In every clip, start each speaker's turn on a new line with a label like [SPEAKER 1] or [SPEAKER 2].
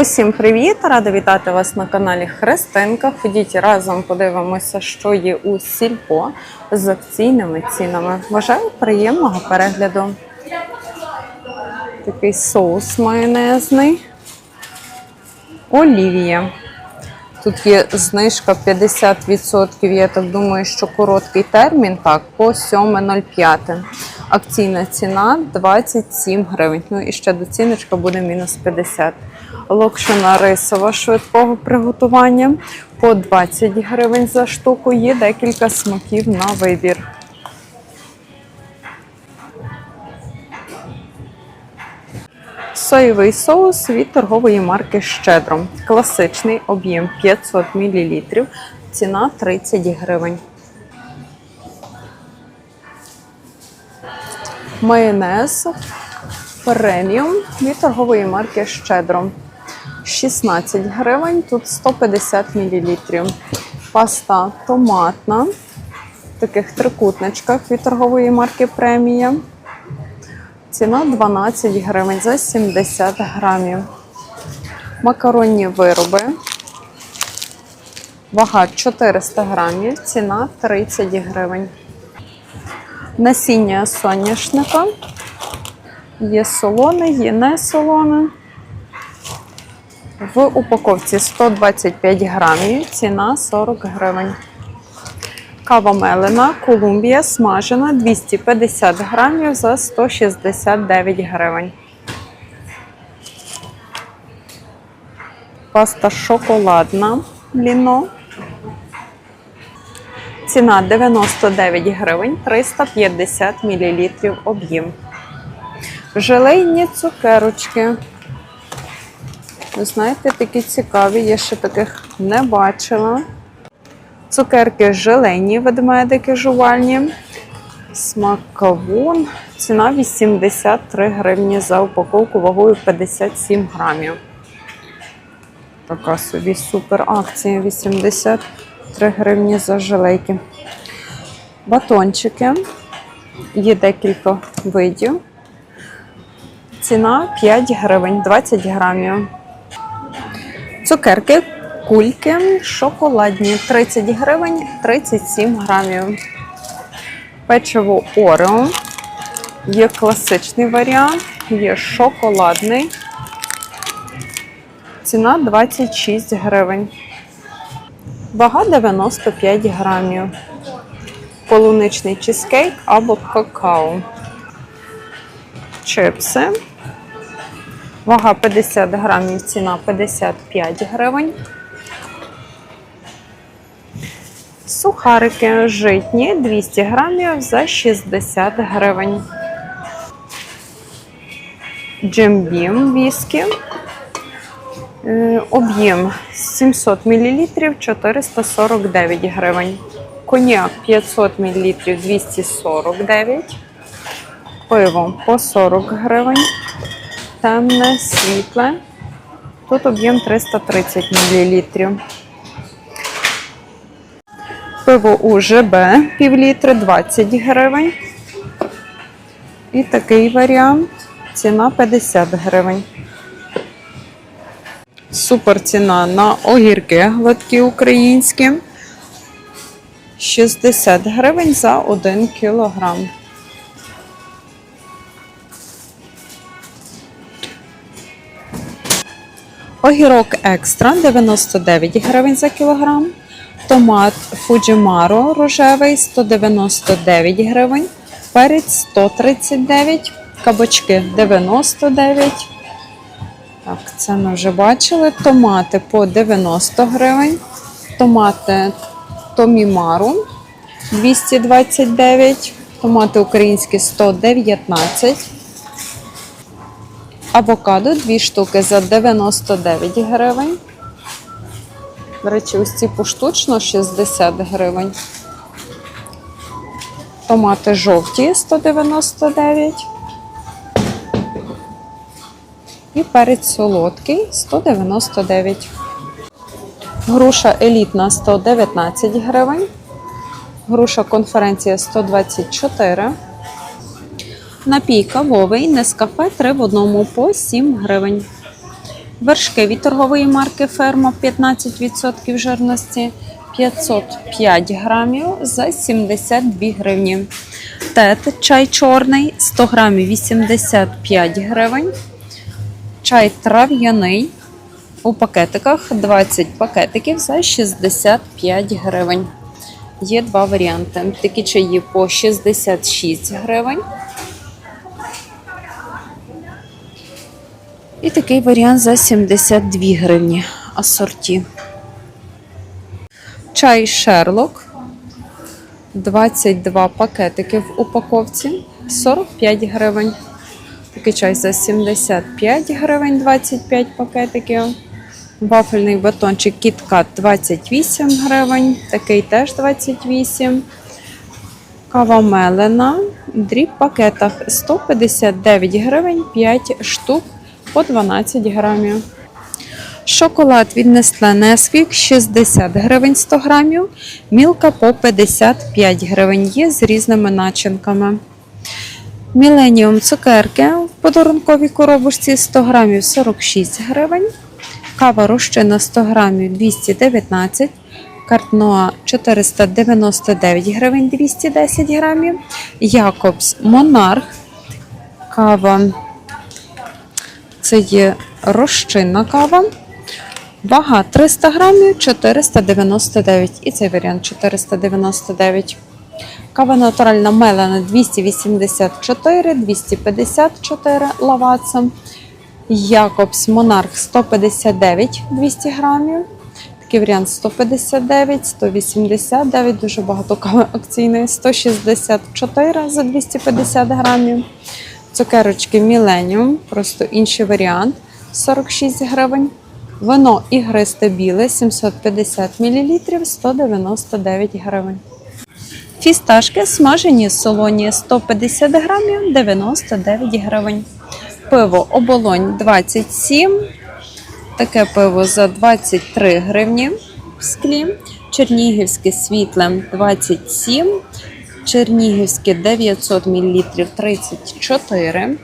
[SPEAKER 1] Усім привіт! Рада вітати вас на каналі Христинка. Ходіть разом подивимося, що є у сільпо з акційними цінами. Бажаю приємного перегляду. Такий соус майонезний. Олівія. Тут є знижка 50%. Я так думаю, що короткий термін, так, по 7.05. Акційна ціна 27 гривень. Ну і ще доціночка буде мінус 50. Локшина рисова швидкого приготування по 20 гривень за штуку. Є декілька смаків на вибір. Соєвий соус від торгової марки Щедро. Класичний об'єм 500 мл. Ціна 30 гривень. Майонез преміум від торгової марки Щедро. 16 гривень, тут 150 мл. Паста томатна в таких трикутничках від торгової марки Премія. Ціна 12 гривень за 70 грамів. Макаронні вироби. Вага 400 грамів, ціна 30 гривень. Насіння соняшника. Є солоне, є не солоне. В упаковці 125 грамів, ціна 40 гривень. Кава мелена, Колумбія смажена 250 грамів за 169 гривень. Паста шоколадна ліно. Ціна 99 гривень 350 мл об'єм. Желейні цукерочки. Ви знаєте, такі цікаві, я ще таких не бачила. Цукерки желені, ведмедики жувальні. Смак кавун. Ціна 83 гривні за упаковку вагою 57 грамів. Така собі супер акція 83 гривні за желейки. Батончики. Є декілька видів. Ціна 5 гривень 20 грамів. Цукерки, кульки, шоколадні 30 гривень 37 грамів. Печиво Орео. Є класичний варіант, є шоколадний. Ціна 26 гривень. Вага 95 грамів. Полуничний чизкейк або какао. Чипси. Вага 50 грамів, ціна 55 гривень. Сухарики житні 200 грамів за 60 гривень. Джембім віскі. Е, Об'єм 700 мл 449 гривень. Коньяк 500 мл 249. Пиво по 40 гривень. Темне, світле. Тут об'єм 330 мл. Пиво УЖБ пів літри 20 гривень. І такий варіант. Ціна 50 гривень. Супер ціна на огірки гладкі українські. 60 гривень за 1 кілограм. Огірок екстра 99 гривень за кілограм. Томат Фуджимаро рожевий 199 гривень. Перець 139, кабачки 99. Так, це ми вже бачили. Томати по 90 гривень. Томати Томімару 229. Томати українські 119. Авокадо 2 штуки за 99 гривень. До речі, ось ці поштучно 60 гривень. Томати жовті 199. І перець солодкий 199. Груша елітна 119 гривень. Груша конференція 124. Напій кавовий Нескафе 3 в одному по 7 гривень. Вершки від торгової марки Ферма 15% жирності 505 грамів за 72 гривні. Тет чай чорний 100 грамів 85 гривень. Чай трав'яний у пакетиках 20 пакетиків за 65 гривень. Є два варіанти. Такі чаї по 66 гривень. І такий варіант за 72 гривні асорті. Чай Шерлок. 22 пакетики в упаковці 45 гривень. Такий чай за 75 гривень 25 пакетиків. Вафельний батончик KitKat 28 гривень. Такий теж 28. Кава мелена. Дріб пакетах 159 гривень 5 штук по 12 грамів. Шоколад від Nestle Nesquik 60 гривень 100 грамів. Мілка по 55 гривень. Є з різними начинками. Міленіум цукерки в подарунковій коробочці 100 грамів 46 гривень. Кава розчина 100 грамів 219 Картноа 499 гривень 210 грамів. Якобс Монарх. Кава. Це є розчинна кава. Вага 300 грамів 499. І цей варіант 499. Кава натуральна мелена 284, 254 лаваца. Якобс Монарх 159 200 грамів. Такий варіант 159, 189, дуже багато кави акційної, 164 за 250 грамів. Цукерочки Millennium, просто інший варіант 46 гривень. Вино ігристе біле 750 мл 199 гривень. Фісташки смажені солоні 150 грамів 99 гривень. Пиво оболонь 27. Таке пиво за 23 гривні в склі. Чернігівське світле 27. Чернігівське 900 мл 34.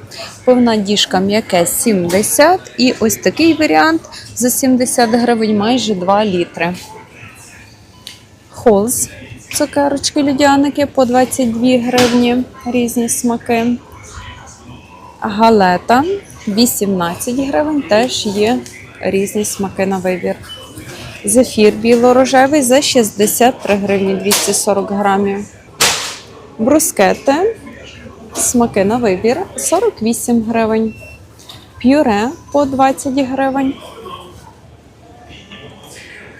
[SPEAKER 1] Пивна діжка м'яке 70. І ось такий варіант за 70 гривень майже 2 літри. Холз. Цукерочки людяники по 22 гривні, різні смаки. Галета 18 гривень, теж є різні смаки на вибір. Зефір біло-рожевий за 63 гривні 240 грамів. Брускети, смаки на вибір 48 гривень. П'юре по 20 гривень.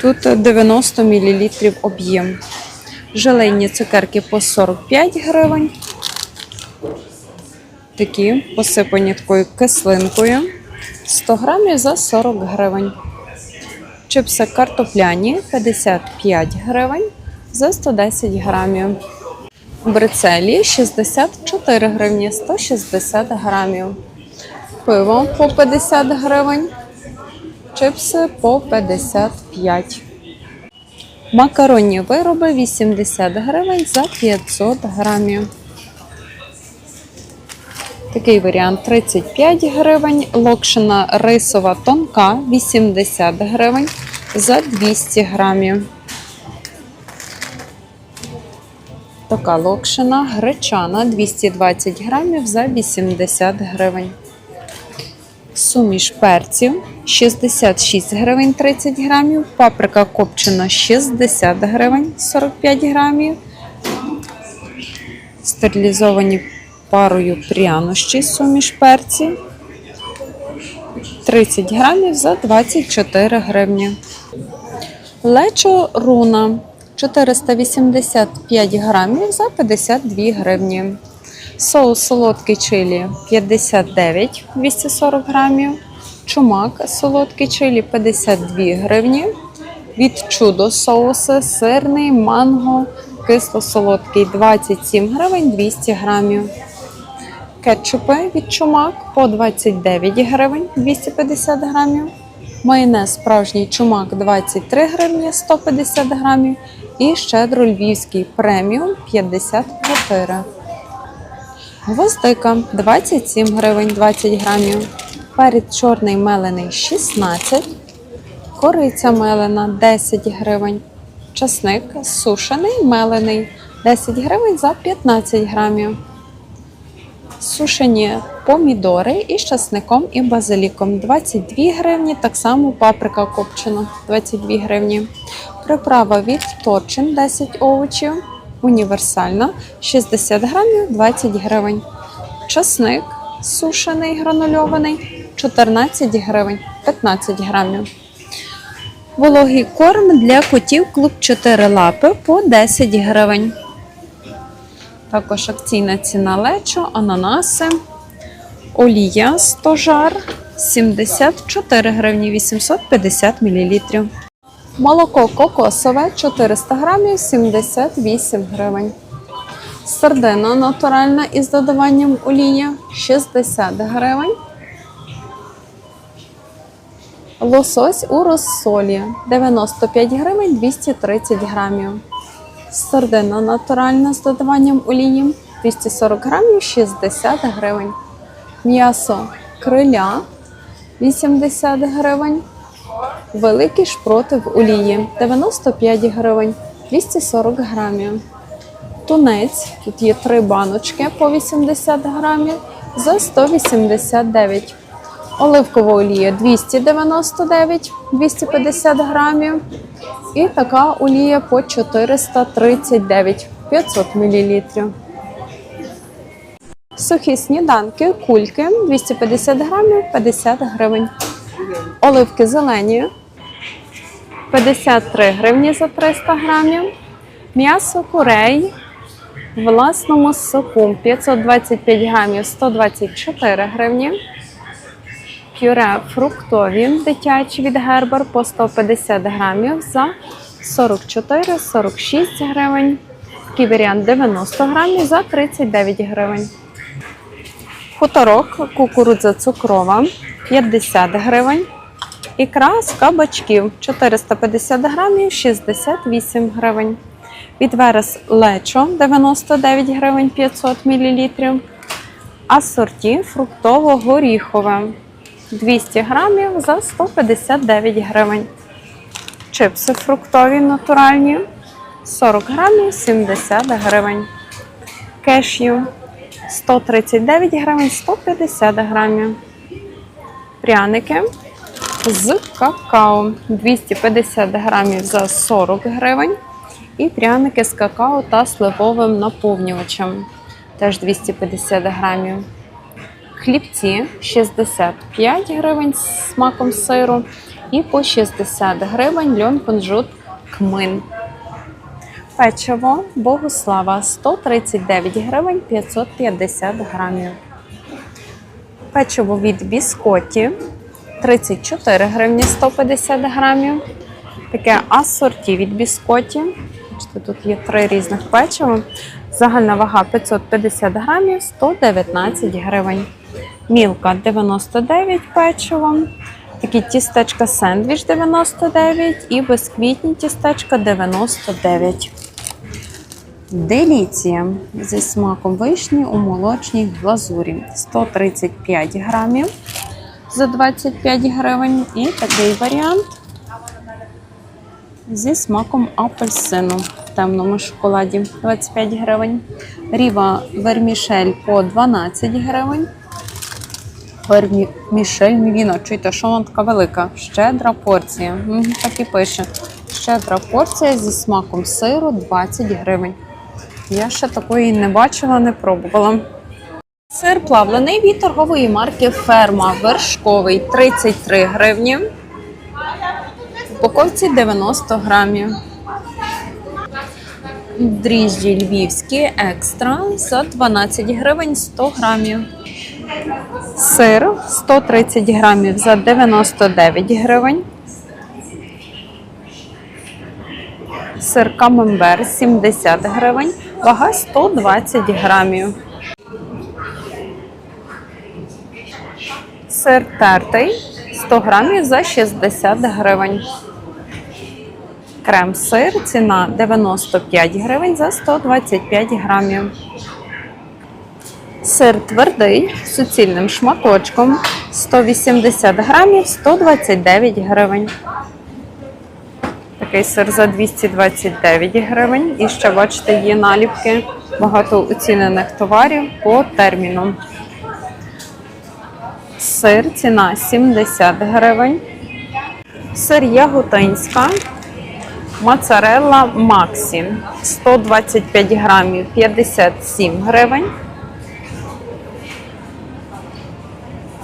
[SPEAKER 1] Тут 90 мл об'єм. Желейні цукерки по 45 гривень. Такі посипані такою кислинкою. 100 грамів за 40 гривень. Чипси картопляні 55 гривень за 110 грамів. Брицелі 64 гривні 160 грамів. Пиво по 50 гривень. Чипси по 55. Макаронні вироби 80 гривень за 500 грамів. Такий варіант 35 гривень. Локшина рисова тонка 80 гривень за 200 грамів. Така локшина гречана 220 грамів за 80 гривень. Суміш перців 66 гривень 30 грамів. Паприка копчена 60 гривень 45 грамів. Стерилізовані парою прянощі суміш перців 30 грамів за 24 гривні. Лечо руна 485 грамів за 52 гривні. Соус солодкий чилі 59 240 грамів. Чумак солодкий чилі 52 гривні. Від чудо соуси сирний, манго, кисло-солодкий 27 гривень 200 грамів. Кетчупи від чумак по 29 гривень 250 грамів. Майонез справжній чумак 23 гривні 150 грамів. І щедро львівський преміум 54. Гвоздика 27 гривень 20 грамів. Перець чорний мелений 16, кориця мелена 10 гривень, часник сушений мелений 10 гривень за 15 грамів. Сушені помідори із часником і базиліком 22 гривні, так само паприка копчена 22 гривні. Приправа від торчин 10 овочів, універсальна 60 грамів 20 гривень. Часник сушений гранульований 14 гривень 15 грамів. Вологий корм для котів клуб 4 лапи по 10 гривень. Також акційна ціна лечо, ананаси, олія 100 жар 74 гривні 850 мл. Молоко кокосове 400 грамів 78 гривень. Сардина натуральна із додаванням олії 60 гривень. Лосось у розсолі 95 гривень 230 грамів. Сардина натуральна з додаванням олії 240 грамів 60 гривень. М'ясо криля 80 гривень. Великий шпроти в олії 95 гривень 240 грамів. Тунець, тут є три баночки по 80 грамів за 189. Оливкова олія 299 250 грамів. І така олія по 439 500 мл. Сухі сніданки, кульки 250 грамів 50 гривень. Оливки зелені 53 гривні за 300 грамів. М'ясо курей в власному соку 525 грамів 124 гривні. Пюре фруктові дитячі від Гербер по 150 грамів за 44-46 гривень. Такий 90 грамів за 39 гривень. Хуторок кукурудза цукрова 50 гривень. Ікра з кабачків 450 грамів 68 гривень. Від верес лечо 99 гривень 500 мл. Асорті фруктово-горіхове 200 грамів за 159 гривень. Чипси фруктові натуральні 40 грамів 70 гривень. Кешю 139 гривень 150 грамів. Пряники з какао 250 грамів за 40 гривень. І пряники з какао та сливовим наповнювачем теж 250 грамів. Хлібці 65 гривень з смаком сиру і по 60 гривень льон кунжут кмин. Печиво Богослава 139 гривень 550 грамів. Печиво від біскоті 34 гривні 150 грамів. Таке асорті від біскоті. Тут є три різних печива. Загальна вага 550 грамів 119 гривень. Мілка 99 печиво. Такі тістечка сендвіч 99 і безквітні тістечка 99. Деліція зі смаком вишні у молочній глазурі 135 грамів за 25 гривень. І такий варіант зі смаком апельсину в темному шоколаді 25 гривень. Ріва вермішель по 12 гривень. Вермішель мівіна. Чуєте, що вона така велика? Щедра порція. Так і пише. Щедра порція зі смаком сиру 20 гривень. Я ще такої не бачила, не пробувала. Сир плавлений від торгової марки Ферма вершковий 33 гривні. Упаковці 90 грамів. Дріжджі львівські екстра за 12 гривень 100 грамів. Сир 130 грамів за 99 гривень. Сир камембер 70 гривень, вага 120 грамів. Сир тертий 100 грамів за 60 гривень. Крем-сир ціна 95 гривень за 125 грамів. Сир твердий з суцільним шматочком 180 грамів 129 гривень. Такий за 229 гривень. І ще бачите, є наліпки багато оцінених товарів по терміну. Сир ціна 70 гривень. Сир яготинська. Моцарелла Максі 125 грамів 57 гривень.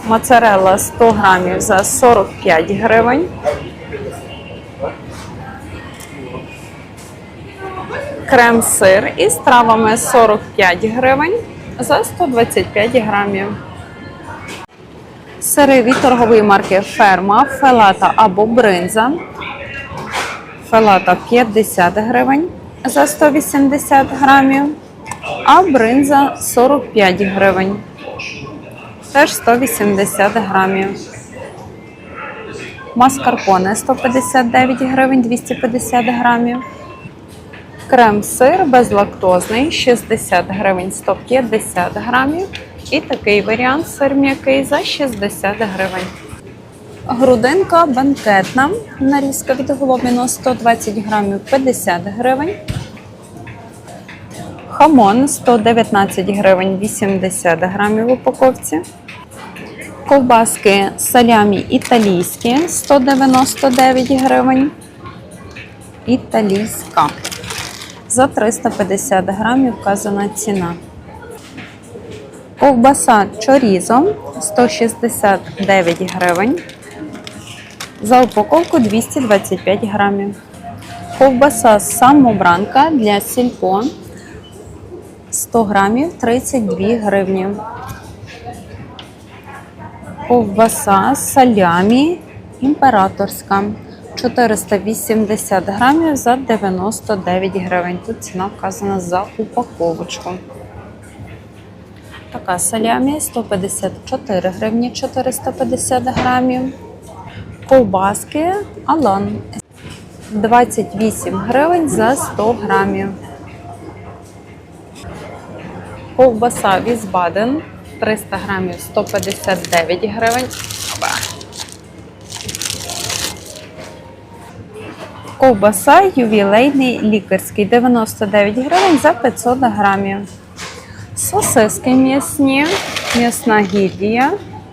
[SPEAKER 1] Моцарелла 100 грамів за 45 гривень. Крем-сир із травами 45 гривень за 125 грамів. Сири від торгової марки Ферма, Фелата або Бринза. Фелата 50 гривень за 180 грамів, а бринза 45 гривень. Теж 180 грамів. Маскарпоне 159 гривень 250 грамів. Крем-сир безлактозний 60 гривень 150 грамів. І такий варіант сир м'який за 60 гривень. Грудинка банкетна. Нарізка від голубіну 120 грамів 50 гривень. Хамон 119 гривень 80 грамів в упаковці. Ковбаски салямі італійські 199 гривень. Італійська. За 350 грамів вказана ціна. Ковбаса чорізо 169 гривень. За упаковку 225 грамів. Ковбаса самобранка для сільпо 100 грамів 32 гривні. Ковбаса салямі імператорська 480 грамів за 99 гривень. Тут ціна вказана за упаковочку. Така салямі 154 гривні 450 грамів. Ковбаски Алан 28 гривень за 100 грамів. Ковбаса Візбаден 300 грамів 159 гривень. Ковбаса ювілейний лікарський 99 гривень за 500 грамів. Сосиски м'ясні, м'ясна гідія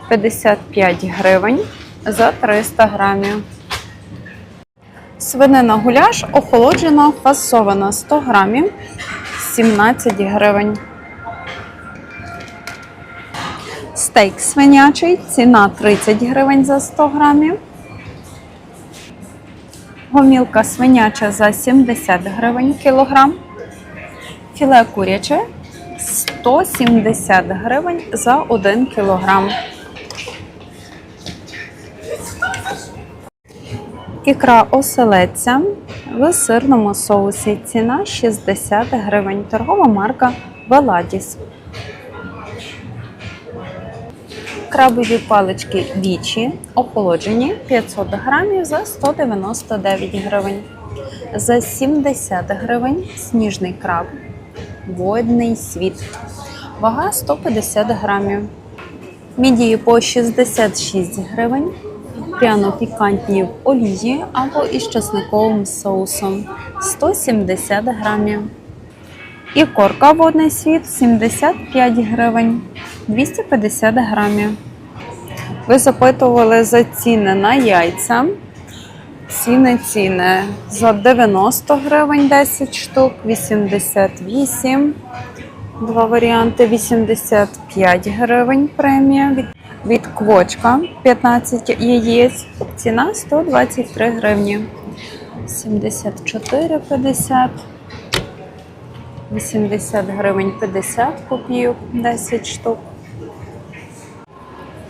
[SPEAKER 1] 55 гривень за 300 грамів. Свинина гуляш охолоджена, фасована 100 грамів 17 гривень. Стейк свинячий, ціна 30 гривень за 100 грамів. Гомілка свиняча за 70 гривень кілограм. Філе куряче 170 гривень за 1 кілограм. Ікра оселедця в сирному соусі. Ціна 60 гривень. Торгова марка Веладіс. Крабові палички вічі охолоджені 500 грамів за 199 гривень. За 70 гривень сніжний краб. Водний світ. Вага 150 грамів. Мідії по 66 гривень. Пряно-пікантні в олії або із часниковим соусом 170 грамів. І корка водний світ 75 гривень 250 грамів. Ви запитували за ціни на яйця. Ціни ціни за 90 гривень 10 штук, 88. Два варіанти 85 гривень премія. Від, від квочка 15 яєць. Ціна 123 гривні. 74,50. 80 гривень 50 копійок 10 штук.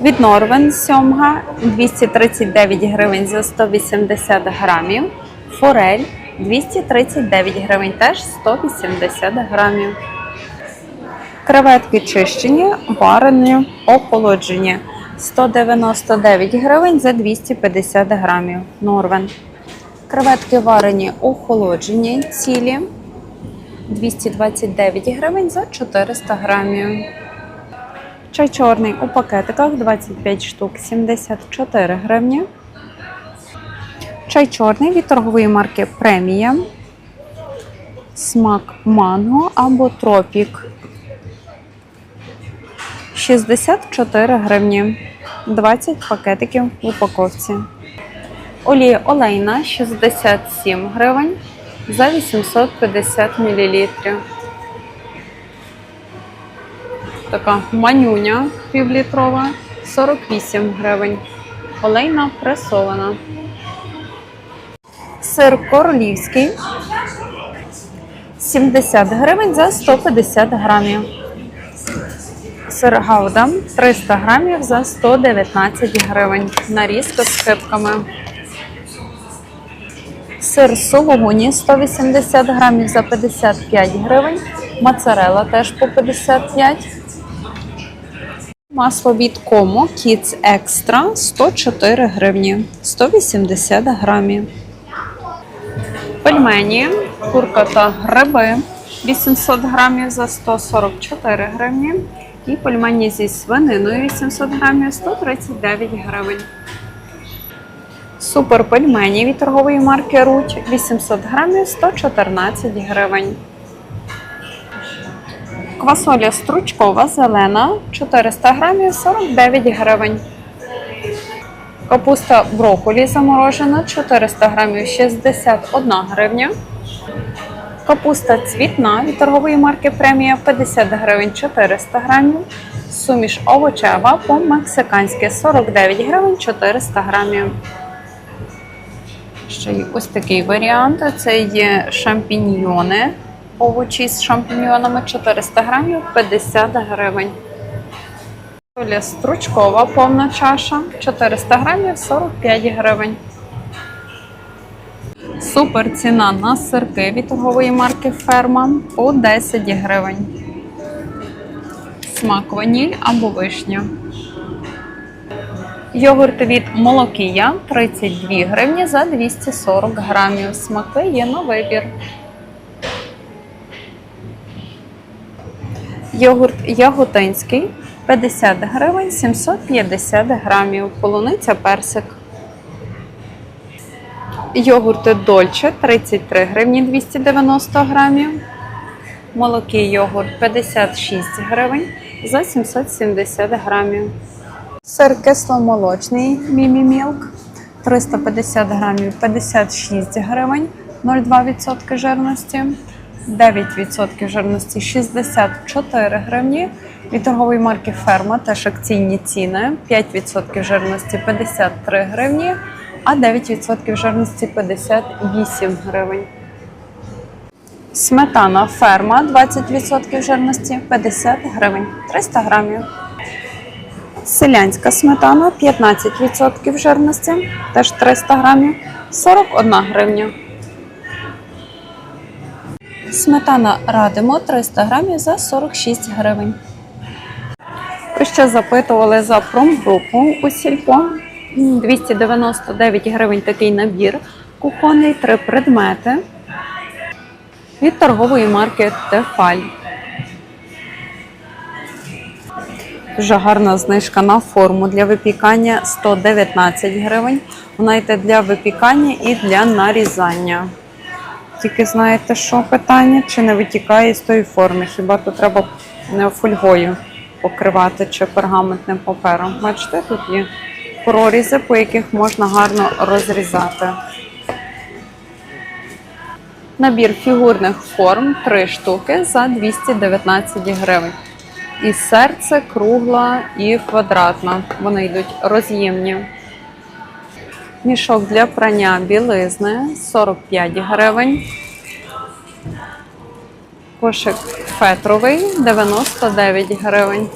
[SPEAKER 1] Від Норвен сьомга 239 гривень за 180 грамів. Форель 239 гривень, теж 180 грамів. Креветки чищені, варені, охолоджені. 199 гривень за 250 грамів. Норвен. Креветки варені, охолоджені, цілі. 229 гривень за 400 грамів. Чай чорний у пакетиках 25 штук 74 гривні. Чай чорний від торгової марки Премія. Смак манго або тропік. 64 гривні. 20 пакетиків в упаковці. Олія олейна 67 гривень за 850 мл. Така манюня півлітрова 48 гривень. Олейна пресована. Сир королівський 70 гривень за 150 грамів. Сир гауда 300 грамів за 119 гривень. Нарізка з хибками. Сир сулугуні 180 грамів за 55 гривень. Моцарела теж по 55. Масло від Комо Kids Extra 104 гривні 180 грамів. Пельмені, курка та гриби 800 грамів за 144 гривні. І пельмені зі свининою 800 грамів 139 гривень. Супер пельмені від торгової марки Руч 800 грамів 114 гривень. Квасоля стручкова зелена 400 грамів 49 гривень. Капуста брокколі заморожена 400 грамів 61 гривня. Капуста цвітна від торгової марки Премія 50 гривень 400 грамів. Суміш овочева по-мексиканськи 49 гривень 400 грамів. Ще є ось такий варіант. Це є шампіньйони. Овочі з шампіньйонами 400 грамів 50 гривень. Стручкова повна чаша 400 грамів 45 гривень. Супер ціна на сирки від марки Ферма по 10 гривень. Смак ваніль або вишня. Йогурт від Молокія 32 гривні за 240 грамів. Смаки є на вибір. Йогурт яготинський 50 гривень 750 грамів. Полуниця персик. Йогурти Дольче 33 гривні 290 грамів. Молокий йогурт 56 гривень за 770 грамів. Сир кисломолочний Мімі Мілк 350 грамів 56 гривень 0,2% жирності. 9% жирності 64 гривні. Від торгової марки Ферма теж акційні ціни 5% жирності 53 гривні, а 9% жирності 58 гривень. Сметана ферма 20% жирності 50 гривень 300 грамів. Селянська сметана 15% жирності, теж 300 грамів 41 гривня. Сметана радимо 300 грамів за 46 гривень. Ви ще запитували за промгрупу у сільпо. 299 гривень такий набір. Кухонний, три предмети. Від торгової марки Тефаль. Дуже гарна знижка на форму для випікання 119 гривень. Вона йде для випікання і для нарізання. Тільки знаєте, що питання? Чи не витікає з тої форми? Хіба то треба не фольгою покривати чи пергаментним папером? Бачите, тут є прорізи, по яких можна гарно розрізати. Набір фігурних форм 3 штуки за 219 гривень. І серце, кругла і квадратна. Вони йдуть роз'ємні. Мішок для прання білизни 45 гривень. Кошик фетровий 99 гривень.